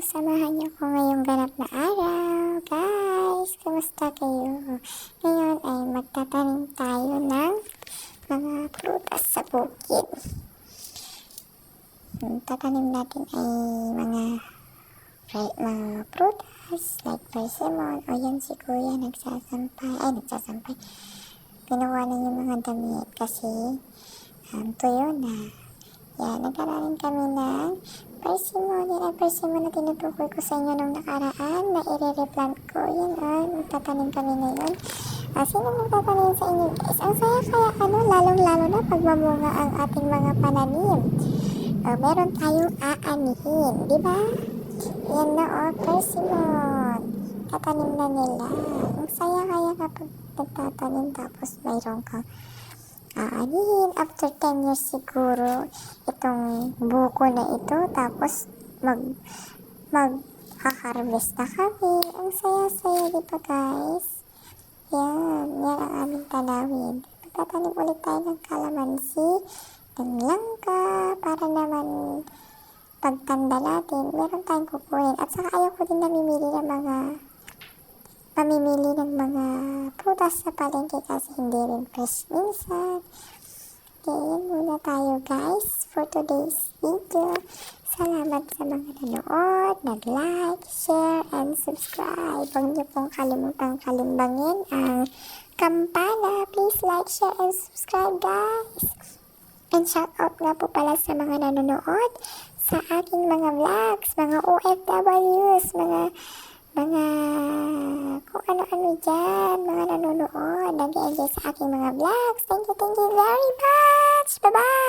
Samahan niyo ko ngayong ganap na araw. Guys, kumusta kayo? Ngayon ay magtatanim tayo ng mga prutas sa bukid. Ang tatanim natin ay mga fre- mga prutas like persimmon. O yan si kuya nagsasampay. Ay, nagsasampay. Ginawa na yung mga damit kasi um, tuyo na. Yan, nagkaranin kami ng persimmon. Ang persimmon na tinutukoy ko sa inyo nung nakaraan na i-replant ko. Yan, ah, magtatanim kami ngayon. Ah, sino magtatanim sa inyo guys? Ang saya kaya ano, lalong-lalo na pag mamunga ang ating mga pananim. Ah, meron tayong aanihin, di ba? Yan na oh, persimmon. Tatanim na nila. Ang saya kaya kapag nagtatanim tapos mayroon kang aanihin after 10 years siguro itong buko na ito tapos mag mag harvest na kami ang saya-saya di ba guys yan yan ang aming tanawin magtatanim ulit tayo ng kalamansi ng langka para naman pagtanda natin meron tayong kukunin at saka ayaw ko din namimili ng mga mamimili ng mga prutas sa palengke kasi hindi rin fresh minsan. Okay, muna tayo guys for today's video. Salamat sa mga nanood, nag-like, share, and subscribe. Huwag niyo pong kalimutang kalimbangin ang kampana. Please like, share, and subscribe guys. And shout out nga po pala sa mga nanonood sa aking mga vlogs, mga OFWs, mga mga kung ano-ano dyan, mga nanonood, nag-enjoy sa aking mga vlogs. Thank you, thank you very much. Bye-bye!